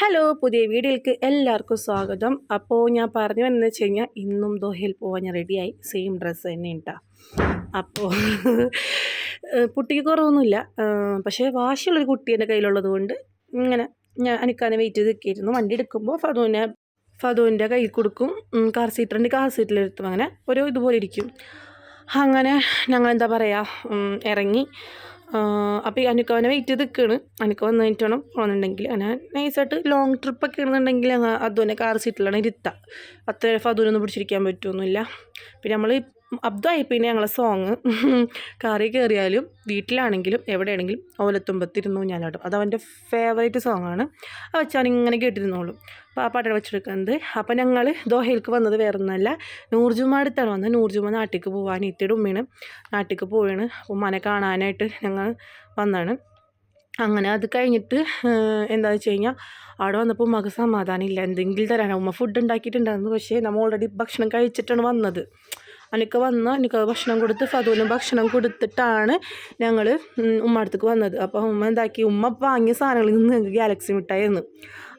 Hello പുതിയ വീഡിയോയിലേക്ക് എല്ലാവർക്കും സ്വാഗതം. അപ്പോൾ ഞാൻ പറഞ്ഞു വന്നത് വെച്ച് കഴിഞ്ഞാൽ ഇന്നും ദോഹയിൽ പോകാൻ ഞാൻ റെഡിയായി സെയിം ഡ്രസ്സ് തന്നെ ഉണ്ടാ അപ്പോൾ കുട്ടിക്ക് കുറവൊന്നുമില്ല. പക്ഷേ വാശിയുള്ളൊരു കുട്ടി എന്റെ കയ്യിലുള്ളത് കൊണ്ട് ഇങ്ങനെ ഞാൻ എനിക്കതിനെ വെയിറ്റ് ചെയ്ത് നിൽക്കിയിരുന്നു. വണ്ടി എടുക്കുമ്പോൾ ഫതുവിനെ ഫതുവിന്റെ കയ്യിൽ കൊടുക്കും. കാർ സീറ്ററിന്റെ കാർ സീറ്റിൽ സീറ്റിലിരുത്തും അങ്ങനെ ഒരു ഇതുപോലെ ഇരിക്കും. അങ്ങനെ ഞങ്ങൾ എന്താ പറയുക ഇറങ്ങി. അപ്പോൾ ഈ അനുക്ക് അവനെ വെയിറ്റ് ചെയ്ത് നിൽക്കുകയാണ് അനുക്ക് വന്നിട്ട് വേണം പോകുന്നുണ്ടെങ്കിൽ അങ്ങനെ നൈസായിട്ട് ലോങ് ട്രിപ്പൊക്കെ ആണെന്നുണ്ടെങ്കിൽ അതുപോലെ കാർ സീറ്റിലാണ് ഇരുത്താം. അത്ര ഫതുവിനൊന്നും പിടിച്ചിരിക്കാൻ പറ്റുമൊന്നുമില്ല പിന്നെ നമ്മൾ അബ്ദായി പിന്നെ ഞങ്ങളെ സോങ് കറി കയറിയാലും വീട്ടിലാണെങ്കിലും എവിടെയാണെങ്കിലും ഓലത്തുമ്പത്തിരുന്നു ഞാനാടും അത് അവന്റെ ഫേവറേറ്റ് സോങ്ങാണ് അത് വെച്ചാൽ ഇങ്ങനെ കേട്ടിരുന്നോളൂ. അപ്പോൾ ആ പാട്ടാണ് വെച്ചെടുക്കുന്നത് അപ്പോൾ ഞങ്ങൾ ദോഹയിലേക്ക് വന്നത് വേറെ ഒന്നല്ല നൂർജുമ അടുത്താണ് വന്നത്. നൂർജുമ നാട്ടിലേക്ക് പോകാൻ ഇത്തിയുടെ ഉമ്മയാണ്. നാട്ടിലേക്ക് പോവുകയാണ് ഉമ്മനെ കാണാനായിട്ട് ഞങ്ങൾ വന്നാണ്. അങ്ങനെ അത് കഴിഞ്ഞിട്ട് എന്താ വെച്ച് കഴിഞ്ഞാൽ അവിടെ വന്നപ്പോൾ ഉമ്മക്ക് സമാധാനം ഇല്ല. എന്തെങ്കിലും തരാനാണ് ഉമ്മ ഫുഡ് ഉണ്ടാക്കിയിട്ടുണ്ടായിരുന്നു. പക്ഷേ നമ്മൾ ഓൾറെഡി ഭക്ഷണം കഴിച്ചിട്ടാണ് വന്നത്. അനക്ക് വന്ന്? എനിക്ക് ഭക്ഷണം കൊടുത്ത് ഫതുവിന് ഭക്ഷണം കൊടുത്തിട്ടാണ് ഞങ്ങൾ ഉമ്മ അടുത്തേക്ക് വന്നത്. അപ്പോൾ ഉമ്മ എന്താക്കി? ഉമ്മ വാങ്ങിയ സാധനങ്ങളിൽ നിന്ന് ഞങ്ങൾക്ക് ഗാലക്സി മിഠായിരുന്നു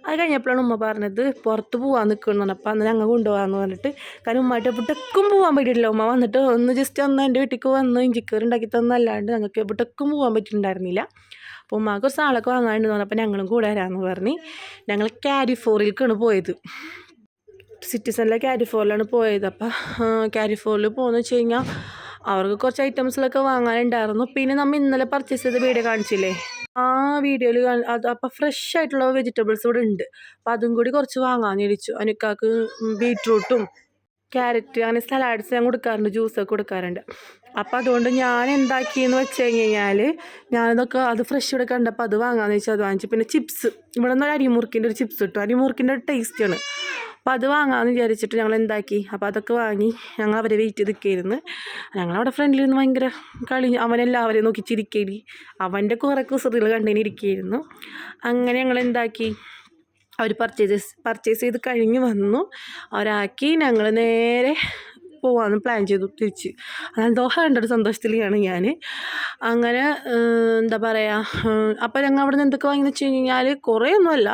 അത് കഴിഞ്ഞപ്പോഴാണ് ഉമ്മ പറഞ്ഞത് പുറത്ത് പോകാൻ നിൽക്കുന്നു പറഞ്ഞപ്പോൾ അന്ന് ഞങ്ങൾ കൊണ്ടുപോകാമെന്ന് പറഞ്ഞിട്ട് കാരണം ഉമ്മയായിട്ട് എവിടേക്കും പോകാൻ പറ്റിയിട്ടില്ല. ഉമ്മ വന്നിട്ട് ഒന്ന് ജസ്റ്റ് ഒന്ന് എന്റെ വീട്ടിലേക്ക് വന്ന് ഇഞ്ചിക്കറി ഉണ്ടാക്കി തന്നല്ലാണ്ട് ഞങ്ങൾക്ക് എവിടേക്കും പോകാൻ പറ്റിയിട്ടുണ്ടായിരുന്നില്ല. അപ്പോൾ ഉമ്മാക്ക് കുറച്ച് ആളൊക്കെ വാങ്ങാണ്ട് പറഞ്ഞപ്പോൾ ഞങ്ങളും കൂടെ വരാമെന്ന് പറഞ്ഞ് ഞങ്ങൾ കാരിഫോറിലേക്കാണ് പോയത്. സിറ്റിസണിലെ ക്യാരിഫോറിലാണ് പോയത്. അപ്പം ക്യാരിഫോറിൽ പോകുന്ന വെച്ച് കഴിഞ്ഞാൽ അവർക്ക് കുറച്ച് ഐറ്റംസിലൊക്കെ വാങ്ങാനുണ്ടായിരുന്നു. പിന്നെ നമ്മൾ ഇന്നലെ പർച്ചേസ് ചെയ്ത വീഡിയോ കാണിച്ചില്ലേ? ആ വീഡിയോയിൽ അത് അപ്പം ഫ്രഷ് ആയിട്ടുള്ള വെജിറ്റബിൾസ് ഇവിടെ ഉണ്ട്. അപ്പം അതും കൂടി കുറച്ച് വാങ്ങാമെന്ന് വിളിച്ചു അനുക്കാക്ക് ബീട്രൂട്ടും ക്യാരറ്റ് അങ്ങനെ സലാഡ്സ് ഞാൻ കൊടുക്കാറുണ്ട്. ജ്യൂസൊക്കെ കൊടുക്കാറുണ്ട്. അപ്പം അതുകൊണ്ട് ഞാൻ എന്താക്കിയെന്ന് വെച്ച് കഴിഞ്ഞ് കഴിഞ്ഞാൽ ഞാനിതൊക്കെ അത് ഫ്രഷ് ഇവിടെ കണ്ടപ്പോൾ അത് വാങ്ങാമെന്ന് വെച്ചാൽ അത് വാങ്ങിച്ചു. പിന്നെ ചിപ്സ് ഇവിടെ നിന്ന് ഒരു അരിമുറുക്കിന്റെ ഒരു ചിപ്സ് കിട്ടും അരിമുറുക്കിന്റെ ടേസ്റ്റാണ് അപ്പോൾ അത് വാങ്ങാമെന്ന് വിചാരിച്ചിട്ട് ഞങ്ങൾ എന്താക്കി അപ്പോൾ അതൊക്കെ വാങ്ങി ഞങ്ങൾ അവരെ വെയിറ്റ് ചെയ്ത് നിൽക്കുകയായിരുന്നു ഞങ്ങളവിടെ ഫ്രണ്ടിൽ നിന്ന് ഭയങ്കര കളി അവനെല്ലാവരെയും നോക്കി ചിരിക്കേലി അവന്റെ കുറേ കുസൃതികൾ കണ്ടതിന് ഇരിക്കുകയായിരുന്നു അങ്ങനെ ഞങ്ങൾ എന്താക്കി അവർ പർച്ചേസ് പർച്ചേസ് ചെയ്ത് കഴിഞ്ഞ് വന്നു. അവരാക്കി ഞങ്ങൾ നേരെ പോവാന്ന് പ്ലാൻ ചെയ്തു തിരിച്ച്. ദോഹ കണ്ട ഒരു സന്തോഷത്തിലാണ് ഞാൻ അങ്ങനെ എന്താ പറയുക അപ്പോൾ ഞങ്ങൾ അവിടെ നിന്ന് എന്തൊക്കെ വാങ്ങിയെന്ന് വെച്ച് കഴിഞ്ഞാൽ കുറേ ഒന്നുമല്ല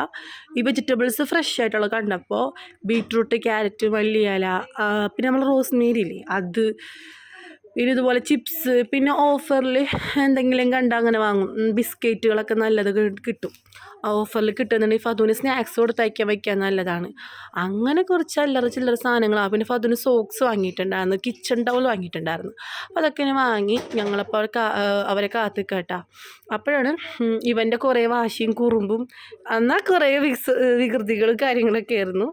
ഈ വെജിറ്റബിൾസ് ഫ്രഷ് ആയിട്ടുള്ള കണ്ടപ്പോൾ ബീട്രൂട്ട് ക്യാരറ്റ് മല്ലിയില പിന്നെ നമ്മൾ റോസ്മേരി ഇല്ലേ അത് പിന്നെ ഇതുപോലെ ചിപ്സ് പിന്നെ ഓഫറിൽ എന്തെങ്കിലും കണ്ടാൽ അങ്ങനെ വാങ്ങും. ബിസ്ക്കറ്റുകളൊക്കെ നല്ലത് കിട്ടും. ആ ഓഫറിൽ കിട്ടുന്നുണ്ടെങ്കിൽ ഫതുവിന് സ്നാക്സ് കൊടുത്തയക്കാൻ വയ്ക്കാൻ നല്ലതാണ്. അങ്ങനെ കുറച്ച് അല്ലറ ചില്ലറ സാധനങ്ങളാണ് പിന്നെ ഫതുവിന് സോക്സ് വാങ്ങിയിട്ടുണ്ടായിരുന്നു. കിച്ചൺ ടവൽ വാങ്ങിയിട്ടുണ്ടായിരുന്നു. അപ്പോൾ അതൊക്കെ വാങ്ങി ഞങ്ങളപ്പോൾ അവർ അവരെ കേട്ടാ അപ്പോഴാണ് ഇവന്റെ കുറേ വാശിയും കുറുമ്പും എന്നാൽ കുറേ വിക്സ് വികൃതികളും കാര്യങ്ങളൊക്കെ ആയിരുന്നു.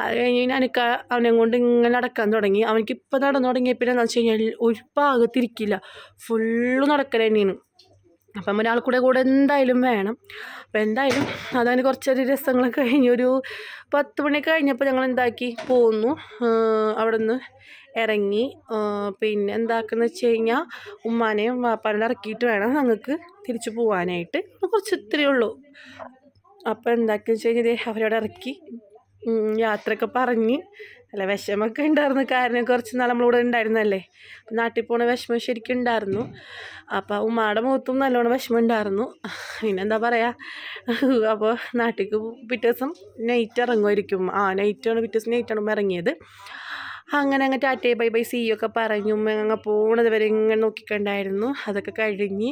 അത് കഴിഞ്ഞ് കഴിഞ്ഞാൽ എനിക്ക് അവനെ കൊണ്ട് ഇങ്ങനെ നടക്കാൻ തുടങ്ങി. അവനിക്ക് ഇപ്പോൾ നടന്നു തുടങ്ങിയ പിന്നെ എന്താ വെച്ച് കഴിഞ്ഞാൽ ഒരു ഭാഗത്തിരിക്കില്ല ഫുള്ള് നടക്കൽ തന്നെയാണ്. അപ്പം ഒരാൾ കൂടെ കൂടെ എന്തായാലും വേണം. അപ്പം എന്തായാലും അതാണ് കുറച്ചൊരു രസങ്ങളൊക്കെ കഴിഞ്ഞ് ഒരു പത്ത് മണി കഴിഞ്ഞപ്പോൾ ഞങ്ങൾ എന്താക്കി? പോന്നു. അവിടെ നിന്ന് ഇറങ്ങി പിന്നെ എന്താക്കുന്ന വെച്ച് കഴിഞ്ഞാൽ ഉമ്മാനെയും വാപ്പാനെയും ഇറക്കിയിട്ട് വേണം ഞങ്ങൾക്ക് തിരിച്ചു പോകാനായിട്ട് കുറച്ച് ഇത്രയേ ഉള്ളൂ. അപ്പോൾ എന്താക്കിയെന്ന് വെച്ച് കഴിഞ്ഞാൽ അവരവിടെ ഇറക്കി യാത്രയൊക്കെ പറഞ്ഞ് അല്ല വിഷമമൊക്കെ ഉണ്ടായിരുന്നു. കാരണം കുറച്ച് നാൾ നമ്മളിവിടെ ഉണ്ടായിരുന്നല്ലേ? അപ്പം നാട്ടിൽ പോണ വിഷമം ശരിക്കും ഉണ്ടായിരുന്നു. അപ്പോൾ ഉമ്മയുടെ മുഖത്തും നല്ലോണം വിഷമം ഉണ്ടായിരുന്നു. പിന്നെന്താ പറയുക അപ്പോൾ നാട്ടിലേക്ക് പിറ്റേ ദിവസം നൈറ്റ് ഇറങ്ങുമായിരിക്കും ആ നൈറ്റാണ് പിറ്റേ ദിവസം നൈറ്റാണ് ഇറങ്ങിയത്. അങ്ങനെ അങ്ങ് ടാറ്റേ ബൈ ബൈ സി ഒക്കെ പറഞ്ഞു. അങ്ങ് പോണത് വരെ ഇങ്ങനെ നോക്കിക്കണ്ടായിരുന്നു. അതൊക്കെ കഴിഞ്ഞ്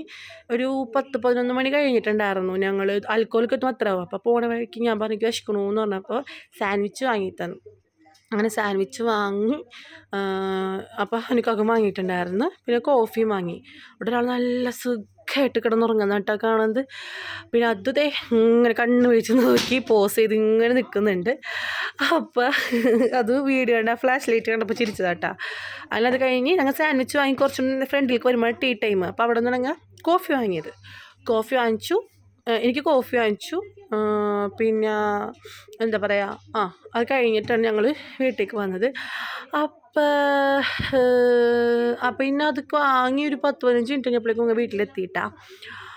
ഒരു പത്ത് പതിനൊന്ന് മണി കഴിഞ്ഞിട്ടുണ്ടായിരുന്നു. ഞങ്ങൾ അൽക്കോലൊക്കെ എത്തും അത്രയാവും അപ്പോൾ പോണ വഴിക്ക് ഞാൻ പറഞ്ഞു വിശക്കണമെന്ന് പറഞ്ഞപ്പോൾ സാൻഡ്വിച്ച് വാങ്ങി തന്നു. അങ്ങനെ സാൻഡ്വിച്ച് വാങ്ങി അപ്പോൾ എനിക്കൊക്കെ വാങ്ങിയിട്ടുണ്ടായിരുന്നു. പിന്നെ കോഫിയും വാങ്ങി. ഇവിടെ ഒരാൾ നല്ല സുഖമായിട്ട് കിടന്നുറങ്ങുന്ന കേട്ടോ കാണുന്നത്. പിന്നെ അതുതേ ഇങ്ങനെ കണ്ണ് വീഴ്ച നോക്കി പോസ് ചെയ്ത് ഇങ്ങനെ നിൽക്കുന്നുണ്ട് അപ്പോൾ അത് വീഡിയോ കണ്ട ഫ്ലാഷ് ലൈറ്റ് കണ്ടപ്പോൾ ചിരിച്ചതാട്ടാ അല്ലാതെ കഴിഞ്ഞ് ഞങ്ങൾ സാൻഡ്വിച്ച് വാങ്ങി കുറച്ചും ഫ്രണ്ടിലേക്ക് വരുമ്പോൾ ടീ ടൈം അപ്പോൾ അവിടെ നിന്ന് ഞങ്ങൾ കോഫി വാങ്ങിയത്. കോഫി വാങ്ങിച്ചു. എനിക്ക് കോഫി വാങ്ങിച്ചു. പിന്നെ എന്താ പറയുക ആ അത് കഴിഞ്ഞിട്ടാണ് ഞങ്ങൾ വീട്ടിലേക്ക് വന്നത്. അപ്പോൾ അപ്പം ഇന്ന അത് വാങ്ങി ഒരു പത്ത് പതിനഞ്ച് മിനിറ്റ് കഴിഞ്ഞപ്പോഴേക്കും വീട്ടിലെത്തിയിട്ടാ.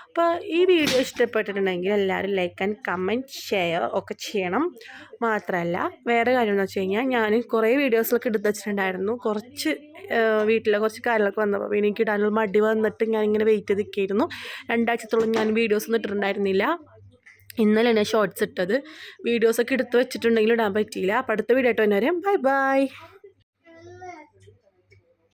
അപ്പോൾ ഈ വീഡിയോ ഇഷ്ടപ്പെട്ടിട്ടുണ്ടെങ്കിൽ എല്ലാവരും ലൈക്ക് ആൻഡ് കമന്റ് ഷെയർ ഒക്കെ ചെയ്യണം. മാത്രമല്ല വേറെ കാര്യം എന്ന് വെച്ച് കഴിഞ്ഞാൽ ഞാൻ കുറേ വീഡിയോസിലൊക്കെ എടുത്ത് വെച്ചിട്ടുണ്ടായിരുന്നു. കുറച്ച് വീട്ടിലെ കുറച്ച് കാര്യങ്ങളൊക്കെ വന്നപ്പോൾ അപ്പോൾ എനിക്ക് ഇടാനുള്ള മടി വന്നിട്ട് ഞാൻ ഇങ്ങനെ വെയിറ്റ് ചെയ്ത് നിൽക്കുകയായിരുന്നു രണ്ടാഴ്ചത്തോളം ഞാൻ വീഡിയോസ് ഒന്നും ഇട്ടിട്ടുണ്ടായിരുന്നില്ല. ഇന്നലെ ഷോർട്സ് ഇട്ടത്. വീഡിയോസൊക്കെ എടുത്ത് വെച്ചിട്ടുണ്ടെങ്കിൽ ഇടാൻ പറ്റിയില്ല. അപ്പോൾ അടുത്ത വീഡിയോ ആയിട്ട് വന്നവരെ ബൈ ബൈ